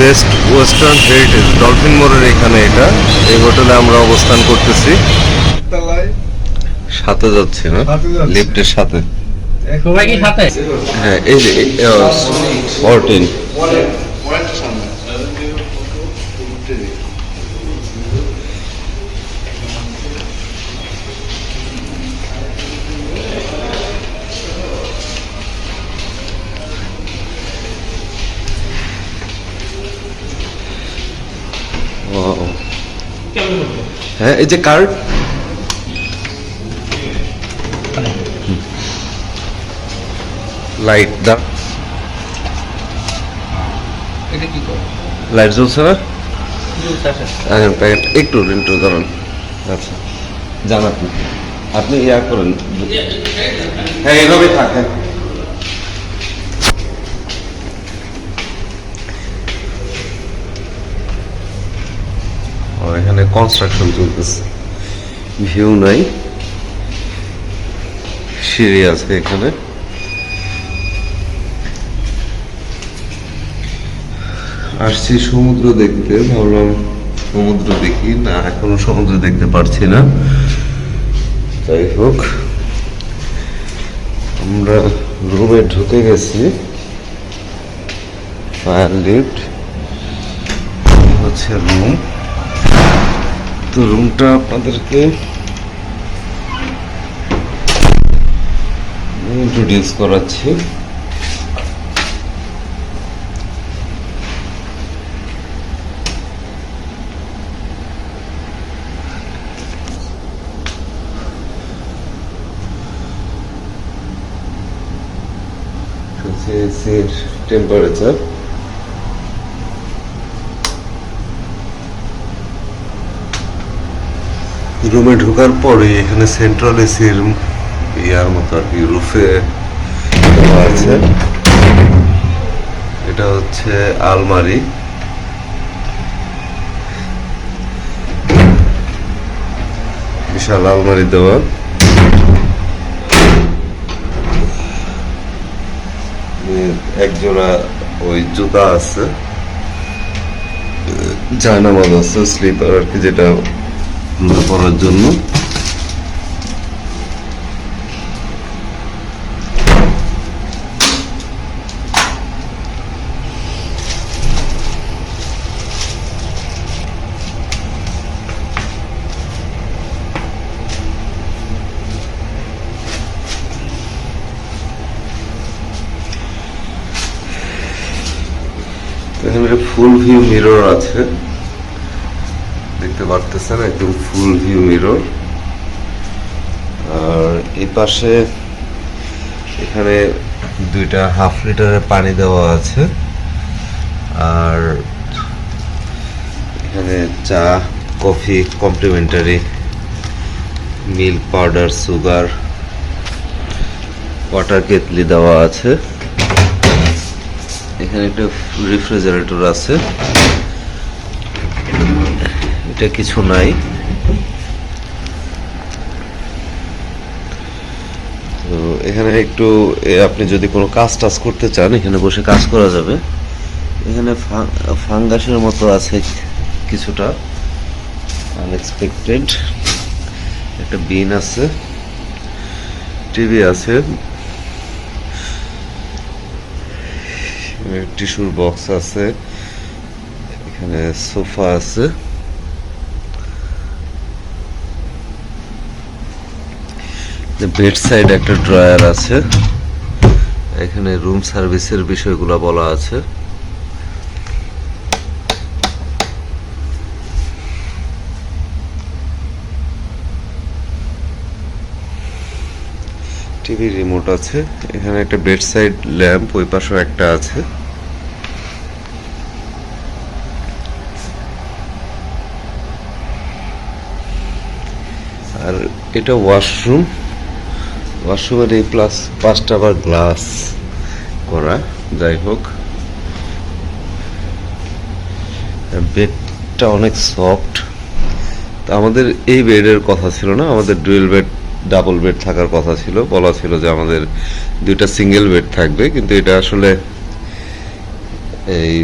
Best western heritage dolphin মোড়ের এখানে এটা। এই হোটেলে আমরা অবস্থান করতেছি। সাথে যাচ্ছি না লিফটের সাথে। সাথে? হ্যাঁ এই যে ফোরটিন হ্যাঁ এই যে কার্ড লাইট দা এটা কি করে লাইট জ্বলছে না। এখন প্যাকেট একটু একটু ধরুন আচ্ছা যান আপনি আপনি ইয়া করেন হ্যাঁ এইভাবেই থাকে ও এখানে কনস্ট্রাকশন চলতেছে ভিউ নাই। সিঁড়ি আছে এখানে। আসছি সমুদ্র দেখতে। ভাবলাম সমুদ্র দেখি। না, এখনও সমুদ্র দেখতে পারছি না। যাই হোক, আমরা রুমে ঢুকে গেছি। ফায়ার লিফট হচ্ছে রুম তো রুমটা আপনাদেরকে ইন্ট্রোডিউস করাচ্ছি। টেম্পারেচার রুমে ঢোকার পরে এখানে সেন্ট্রাল এসির ইয়ার মতো আর কি রুফে আছে। এটা হচ্ছে আলমারি। বিশাল আলমারি দেওয়া। এক জোড়া ওই জুতা আছে, জায়নামাজ আছে স্লিপার আর কি যেটা রুমে পরার জন্য। ফুল ভিউ মিরর আছে। দেখতে পারতেছেন একদম ফুল ভিউ মিরর আর এই পাশে এখানে দুইটা হাফ লিটারের পানি দেওয়া আছে। আর এখানে চা, coffee complimentary milk powder sugar water কেতলি দেওয়া আছে। এখানে একটা রেফ্রিজারেটর আছে। এটা কিছু নাই। তো এখানে একটু আপনি যদি কোনো কাজ টাজ করতে চান, এখানে বসে কাজ করা যাবে। এখানে ফাঙ্গাসের মতো আছে কিছুটা আনএক্সপেক্টেড একটা বিন আছে, টিভি আছে, টিস্যুর বক্স আছে, এখানে সোফা আছে। বেড সাইড একটা ড্রয়ার আছে, এখানে রুম সার্ভিসের বিষয়গুলো বলা আছে। টিভি রিমোট আছে, এখানে একটা বেড সাইড ল্যাম্প ওই পাশেও একটা আছে। আর এটা ওয়াশরুম ওয়াশরুমের এই প্লাস পাঁচটা আবার গ্লাস করা, যাই হোক। বেডটা অনেক সফট আমাদের এই বেডের কথা ছিল না, আমাদের ডুয়েল বেড ডাবল বেড থাকার কথা ছিল। বলা ছিল যে আমাদের দুইটা সিঙ্গেল বেড থাকবে, কিন্তু এটা আসলে এই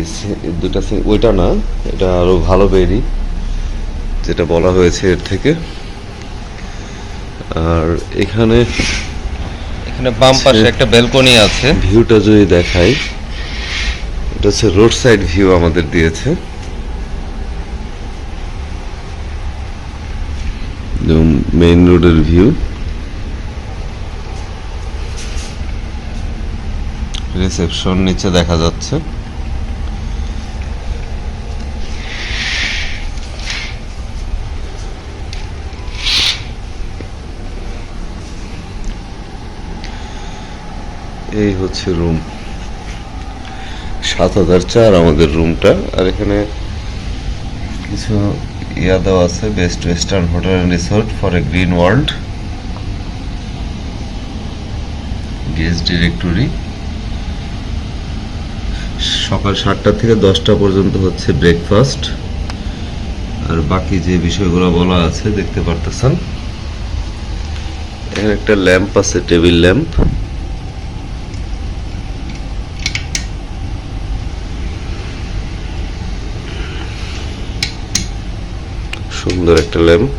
দুটা ওইটা না, এটা আরও ভালো বেরি যেটা বলা হয়েছে এর থেকে। আর এখানে এখানে বাম পাশে একটা ব্যালকনি আছে। ভিউটা যদি দেখাই এটা হচ্ছে রোড সাইড ভিউ আমাদের দিয়েছে। মেইন রোডের ভিউ রিসেপশন নিচে দেখা যাচ্ছে। এই হচ্ছে রুম। সাত হাজার চার আমাদের রুমটা। আর এখানে কিছু ইয়া দেওয়া আছে, Best Western hotel and resort for a green world. Guest directory. সকাল সাতটা থেকে দশটা পর্যন্ত হচ্ছে ব্রেকফাস্ট। আর বাকি যে বিষয়গুলো বলা আছে, দেখতে পারতেছেন। এখানে একটা ল্যাম্প আছে, টেবিল ল্যাম্প। সুন্দর একটা ল্যাম্প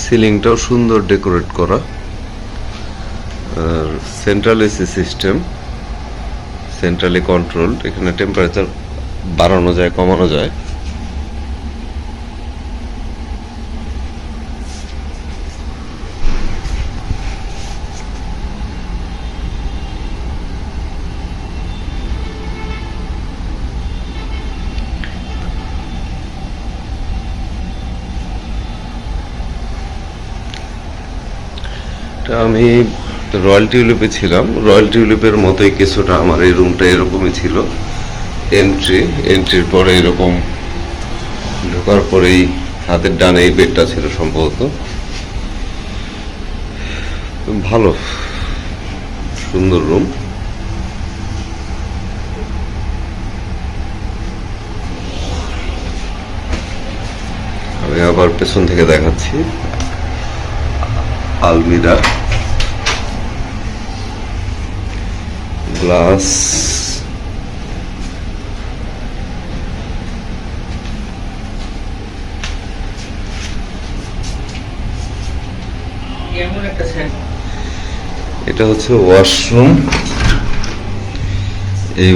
সিলিংটাও সুন্দর ডেকোরেট করা। আর central AC system centrally control এখানে টেম্পারেচার বাড়ানো যায়, কমানো যায়। তা আমি রয়্যাল টিউলিপে ছিলাম। রয়্যাল টিউলিপের মতোই কিছুটা আমার এই রুমটা এরকমই ছিল। এন্ট্রি এন্ট্রির পরে এরকম ঢোকার পরেই হাতের ডানে এই বেডটা ছিল সম্ভবত। ভালো, সুন্দর রুম আমি আবার পেছন থেকে দেখাচ্ছি। আলমিরা। সেন্ট এটা হচ্ছে ওয়াশরুম। এই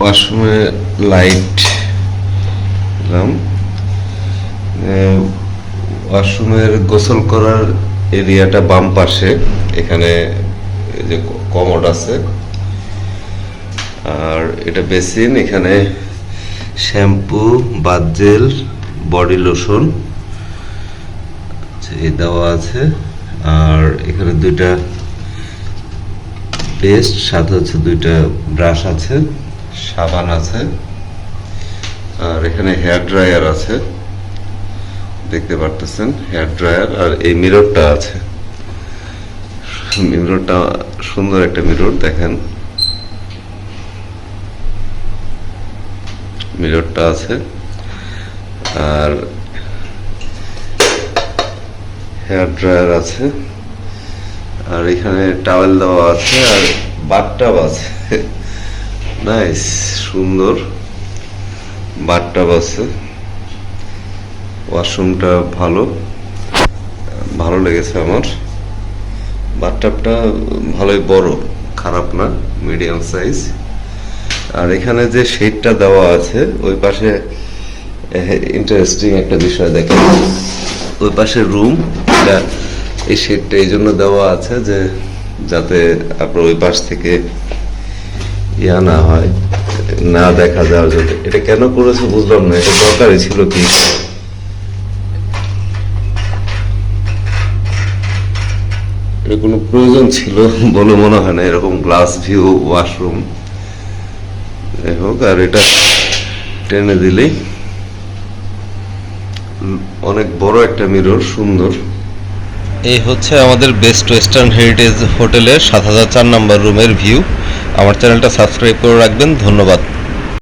ওয়াশরুমে লাইট দিলাম। ওয়াশরুমের গোসল করার এরিয়াটা বাম পাশে। এখানে যে কমোড আছে আর এটা বেসিন, এখানে shampoo, bath gel, body lotion এই দেওয়া আছে। আর এখানে দুইটা পেস্ট, সাথে হচ্ছে দুইটা ব্রাশ আছে, সাবান আছে, আর এখানে হেয়ার ড্রায়ার আছে। দেখতে পারতেছেন, হেয়ার ড্রায়ার, আর এই মিররটা আছে। মিররটা সুন্দর একটা মিরর, দেখেন। মিররটা আছে। আর হেয়ার ড্রায়ার আছে। আর এখানে টাওয়েল দেওয়া আছে আর বাথটাব আছে। নাইস, সুন্দর বাথটাব আছে। ওয়াশরুমটা ভালো ভালো লেগেছে আমার। বাথটাবটা ভালোই বড়, খারাপ না, মিডিয়াম সাইজ। আর এখানে যে শেডটা দেওয়া আছে, ওই পাশে ইন্টারেস্টিং একটা বিষয় দেখেন। ওই পাশে রুম এই শেডটা এই জন্য দেওয়া আছে যে, যাতে আপনার ওই পাশ থেকে ইয়া না হয়, না দেখা যাওয়ার জন্য এটা কেন করেছে বুঝলাম না, এটা দরকারই ছিল কি? কোনো প্রয়োজন ছিল বলে মনে হয় না, এরকম গ্লাস ভিউ ওয়াশরুম যাই হোক, আর এটা টেনে দিলেই অনেক বড় একটা মিরর সুন্দর। এই হচ্ছে আমাদের বেস্ট ওয়েস্টার্ন হেরিটেজ হোটেলের সাত হাজার চার নম্বর রুমের ভিউ আমার চ্যানেলটা সাবস্ক্রাইব করে রাখবেন, ধন্যবাদ।